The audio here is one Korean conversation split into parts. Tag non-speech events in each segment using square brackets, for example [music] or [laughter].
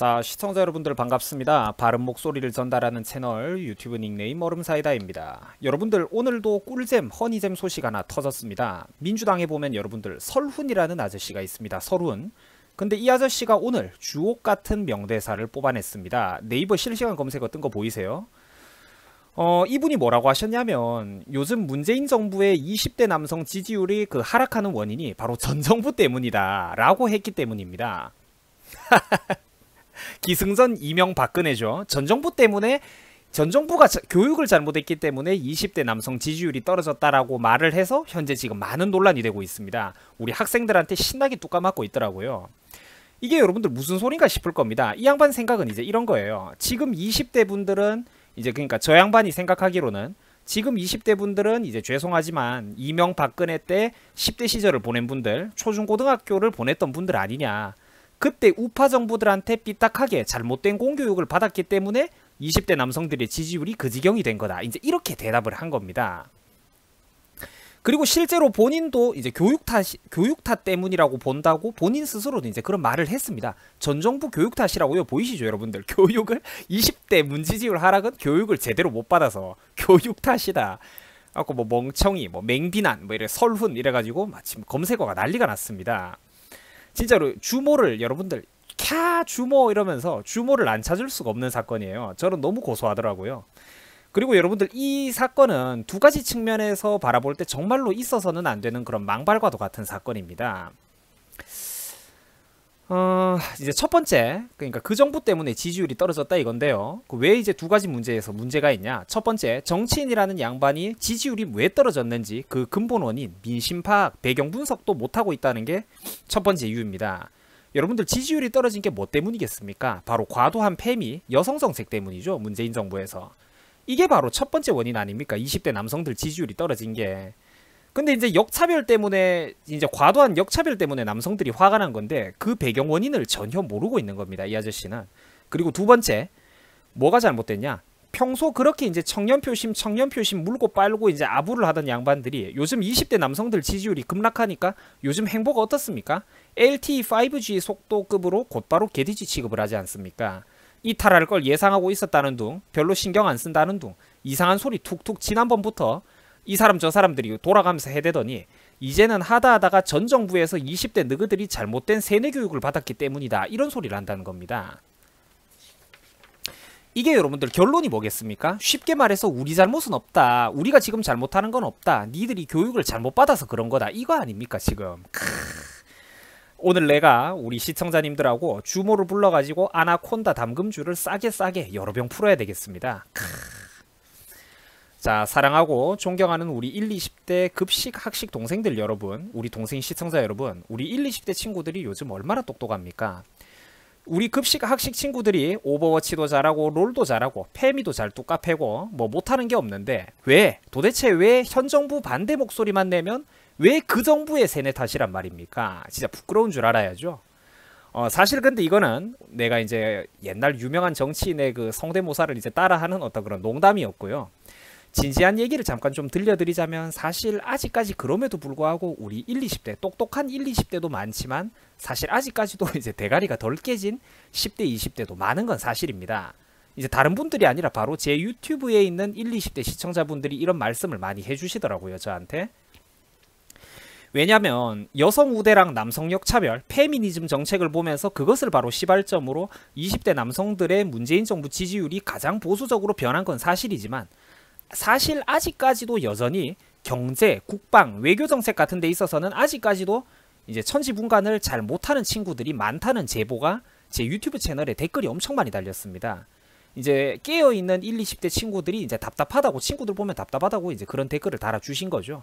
자 시청자 여러분들 반갑습니다. 바른 목소리를 전달하는 채널 유튜브 닉네임 얼음사이다입니다. 여러분들 오늘도 꿀잼 허니잼 소식 하나 터졌습니다. 민주당에 보면 여러분들 설훈이라는 아저씨가 있습니다. 설훈. 근데 이 아저씨가 오늘 주옥 같은 명대사를 뽑아냈습니다. 네이버 실시간 검색어 뜬 거 보이세요? 어, 이분이 뭐라고 하셨냐면 요즘 문재인 정부의 20대 남성 지지율이 그 하락하는 원인이 바로 전 정부 때문이다 라고 했기 때문입니다. [laughs] 기승전 이명박근혜죠. 전 정부 때문에 전 정부가 자, 교육을 잘못했기 때문에 20대 남성 지지율이 떨어졌다라고 말을 해서 현재 지금 많은 논란이 되고 있습니다. 우리 학생들한테 신나게 뚜까 맞고 있더라고요. 이게 여러분들 무슨 소린가 싶을 겁니다. 이 양반 생각은 이제 이런 거예요. 지금 20대 분들은 이제 그러니까 저 양반이 생각하기로는 지금 20대 분들은 이제 죄송하지만 이명박근혜 때 10대 시절을 보낸 분들, 초중고등학교를 보냈던 분들 아니냐. 그때 우파 정부들한테 삐딱하게 잘못된 공교육을 받았기 때문에 20대 남성들의 지지율이 그 지경이 된 거다. 이제 이렇게 대답을 한 겁니다. 그리고 실제로 본인도 이제 교육 탓 교육 탓 때문이라고 본다고 본인 스스로도 이제 그런 말을 했습니다. 전 정부 교육 탓이라고요. 보이시죠, 여러분들? [laughs] 교육을 20대 문지지율 하락은 교육을 제대로 못 받아서 교육 탓이다. 아까 뭐 멍청이, 뭐 맹비난, 뭐 이래 설훈 이래 가지고 마침 검색어가 난리가 났습니다. 진짜로 주모를 여러분들 캬 주모 이러면서 주모를 안 찾을 수가 없는 사건이에요. 저는 너무 고소하더라고요. 그리고 여러분들 이 사건은 두 가지 측면에서 바라볼 때 정말로 있어서는 안 되는 그런 망발과도 같은 사건입니다. 어, 이제 첫 번째, 그러니까 그 정부 때문에 지지율이 떨어졌다 이건데요. 그 왜 이제 두 가지 문제에서 문제가 있냐? 첫 번째, 정치인이라는 양반이 지지율이 왜 떨어졌는지 그 근본 원인, 민심 파악, 배경 분석도 못하고 있다는 게 첫 번째 이유입니다. 여러분들 지지율이 떨어진 게 뭐 때문이겠습니까? 바로 과도한 패미, 여성 정책 때문이죠. 문재인 정부에서. 이게 바로 첫 번째 원인 아닙니까? 20대 남성들 지지율이 떨어진 게. 근데 이제 역차별 때문에 이제 과도한 역차별 때문에 남성들이 화가 난 건데 그 배경 원인을 전혀 모르고 있는 겁니다. 이 아저씨는. 그리고 두 번째 뭐가 잘못됐냐? 평소 그렇게 이제 청년 표심 청년 표심 물고 빨고 이제 아부를 하던 양반들이 요즘 20대 남성들 지지율이 급락하니까 요즘 행보가 어떻습니까? LTE 5G 속도급으로 곧바로 개디지 취급을 하지 않습니까? 이탈할 걸 예상하고 있었다는 둥, 별로 신경 안 쓴다는 둥, 이상한 소리 툭툭 지난번부터 이 사람 저 사람들이 돌아가면서 해대더니 이제는 하다 하다가 전 정부에서 20대 너희들이 잘못된 세뇌 교육을 받았기 때문이다. 이런 소리를 한다는 겁니다. 이게 여러분들 결론이 뭐겠습니까? 쉽게 말해서 우리 잘못은 없다. 우리가 지금 잘못하는 건 없다. 니들이 교육을 잘못 받아서 그런 거다. 이거 아닙니까 지금? 크으. 오늘 내가 우리 시청자님들하고 주모를 불러가지고 아나콘다 담금주를 싸게 싸게 여러 병 풀어야 되겠습니다. 크으. 자 사랑하고 존경하는 우리 1, 20대 급식 학식 동생들 여러분 우리 동생 시청자 여러분 우리 1, 20대 친구들이 요즘 얼마나 똑똑합니까? 우리 급식 학식 친구들이 오버워치도 잘하고 롤도 잘하고 페미도 잘 뚝까패고 뭐 못하는 게 없는데 왜? 도대체 왜 현 정부 반대 목소리만 내면 왜 그 정부의 세뇌 탓이란 말입니까? 진짜 부끄러운 줄 알아야죠. 어, 사실 근데 이거는 내가 이제 옛날 유명한 정치인의 그 성대모사를 이제 따라하는 어떤 그런 농담이었고요 진지한 얘기를 잠깐 좀 들려드리자면 사실 아직까지 그럼에도 불구하고 우리 1, 20대 똑똑한 1, 20대도 많지만 사실 아직까지도 [laughs] 이제 대가리가 덜 깨진 10대, 20대도 많은 건 사실입니다. 이제 다른 분들이 아니라 바로 제 유튜브에 있는 1, 20대 시청자분들이 이런 말씀을 많이 해주시더라고요, 저한테. 왜냐면 여성 우대랑 남성 역차별, 페미니즘 정책을 보면서 그것을 바로 시발점으로 20대 남성들의 문재인 정부 지지율이 가장 보수적으로 변한 건 사실이지만 사실 아직까지도 여전히 경제, 국방, 외교 정책 같은 데 있어서는 아직까지도 이제 천지분간을 잘 못하는 친구들이 많다는 제보가 제 유튜브 채널에 댓글이 엄청 많이 달렸습니다. 이제 깨어있는 1, 20대 친구들이 이제 답답하다고 친구들 보면 답답하다고 이제 그런 댓글을 달아주신 거죠.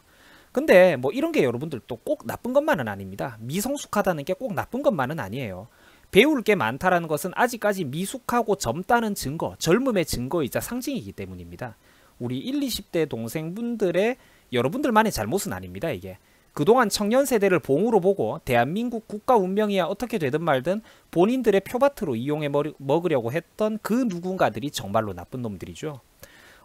근데 뭐 이런 게 여러분들 또 꼭 나쁜 것만은 아닙니다. 미성숙하다는 게 꼭 나쁜 것만은 아니에요. 배울 게 많다라는 것은 아직까지 미숙하고 젊다는 증거, 젊음의 증거이자 상징이기 때문입니다. 우리 1, 20대 동생분들의 여러분들만의 잘못은 아닙니다. 이게 그동안 청년 세대를 봉으로 보고 대한민국 국가 운명이야 어떻게 되든 말든 본인들의 표밭으로 이용해 먹으려고 했던 그 누군가들이 정말로 나쁜 놈들이죠.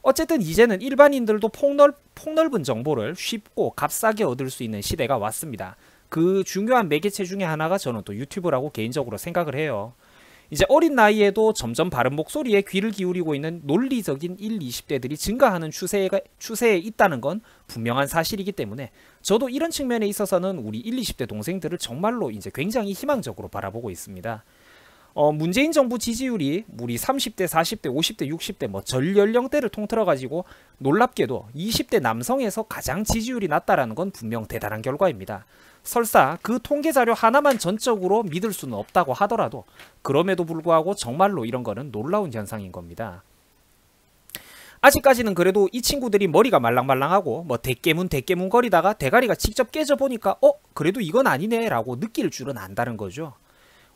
어쨌든 이제는 일반인들도 폭넓, 폭넓은 정보를 쉽고 값싸게 얻을 수 있는 시대가 왔습니다. 그 중요한 매개체 중에 하나가 저는 또 유튜브라고 개인적으로 생각을 해요. 이제 어린 나이에도 점점 바른 목소리에 귀를 기울이고 있는 논리적인 1, 20대들이 증가하는 추세가, 추세에 있다는 건 분명한 사실이기 때문에 저도 이런 측면에 있어서는 우리 1, 20대 동생들을 정말로 이제 굉장히 희망적으로 바라보고 있습니다. 어, 문재인 정부 지지율이 우리 30대, 40대, 50대, 60대 뭐 전 연령대를 통틀어 가지고 놀랍게도 20대 남성에서 가장 지지율이 낮다라는 건 분명 대단한 결과입니다. 설사 그 통계 자료 하나만 전적으로 믿을 수는 없다고 하더라도 그럼에도 불구하고 정말로 이런 거는 놀라운 현상인 겁니다. 아직까지는 그래도 이 친구들이 머리가 말랑말랑하고 뭐 대깨문 대깨문 거리다가 대가리가 직접 깨져 보니까 어 그래도 이건 아니네 라고 느낄 줄은 안다는 거죠.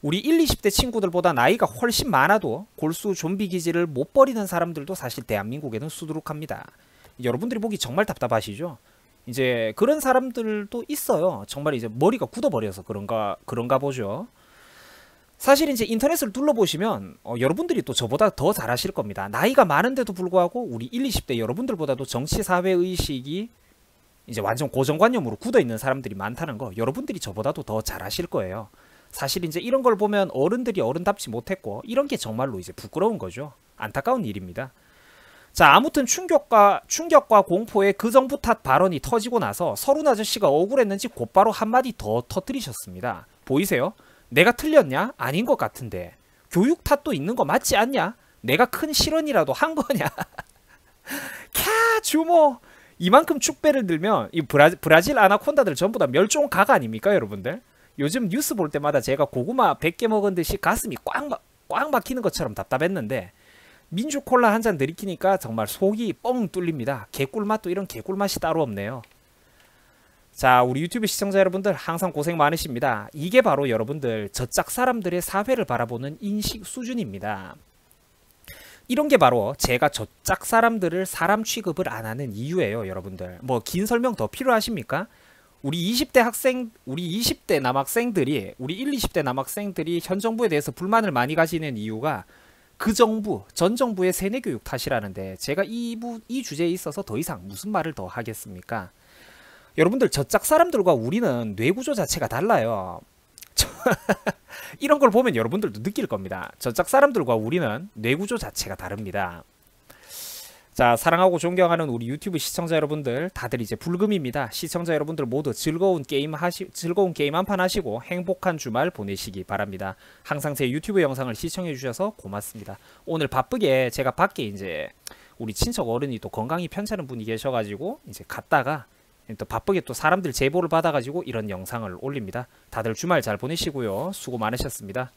우리 1, 20대 친구들보다 나이가 훨씬 많아도 골수 좀비 기질을 못 버리는 사람들도 사실 대한민국에는 수두룩합니다. 여러분들이 보기 정말 답답하시죠? 이제 그런 사람들도 있어요. 정말 이제 머리가 굳어버려서 그런가 그런가 보죠. 사실 이제 인터넷을 둘러보시면 어, 여러분들이 또 저보다 더 잘하실 겁니다. 나이가 많은데도 불구하고 우리 1, 20대 여러분들보다도 정치 사회 의식이 이제 완전 고정관념으로 굳어 있는 사람들이 많다는 거 여러분들이 저보다도 더 잘하실 거예요. 사실 이제 이런 걸 보면 어른들이 어른답지 못했고 이런 게 정말로 이제 부끄러운 거죠. 안타까운 일입니다. 자, 아무튼 충격과 충격과 공포의 그 정부 탓 발언이 터지고 나서 서른 아저씨가 억울했는지 곧바로 한마디 더 터뜨리셨습니다. 보이세요? 내가 틀렸냐? 아닌 것 같은데. 교육 탓도 있는 거 맞지 않냐? 내가 큰 실언이라도 한 거냐? [laughs] 캬, 주모. 이만큼 축배를 들면 이 브라, 브라질 아나콘다들 전부 다 멸종 각 아닙니까, 여러분들? 요즘 뉴스 볼 때마다 제가 고구마 100개 먹은 듯이 가슴이 꽉, 막, 꽉 막히는 것처럼 답답했는데 민주 콜라 한 잔 들이키니까 정말 속이 뻥 뚫립니다. 개꿀맛도 이런 개꿀맛이 따로 없네요. 자, 우리 유튜브 시청자 여러분들 항상 고생 많으십니다. 이게 바로 여러분들 저짝 사람들의 사회를 바라보는 인식 수준입니다. 이런 게 바로 제가 저짝 사람들을 사람 취급을 안 하는 이유예요, 여러분들. 뭐 긴 설명 더 필요하십니까? 우리 20대 학생, 우리 20대 남학생들이, 우리 1, 20대 남학생들이 현 정부에 대해서 불만을 많이 가지는 이유가 그 정부, 전 정부의 세뇌 교육 탓이라는데 제가 이, 부, 이 주제에 있어서 더 이상 무슨 말을 더 하겠습니까? 여러분들 저짝 사람들과 우리는 뇌구조 자체가 달라요. [laughs] 이런 걸 보면 여러분들도 느낄 겁니다. 저짝 사람들과 우리는 뇌구조 자체가 다릅니다. 자, 사랑하고 존경하는 우리 유튜브 시청자 여러분들, 다들 이제 불금입니다. 시청자 여러분들 모두 즐거운 게임 하시, 즐거운 게임 한 판 하시고 행복한 주말 보내시기 바랍니다. 항상 제 유튜브 영상을 시청해 주셔서 고맙습니다. 오늘 바쁘게 제가 밖에 이제 우리 친척 어른이 또 건강이 편찮은 분이 계셔 가지고 이제 갔다가 또 바쁘게 또 사람들 제보를 받아 가지고 이런 영상을 올립니다. 다들 주말 잘 보내시고요. 수고 많으셨습니다.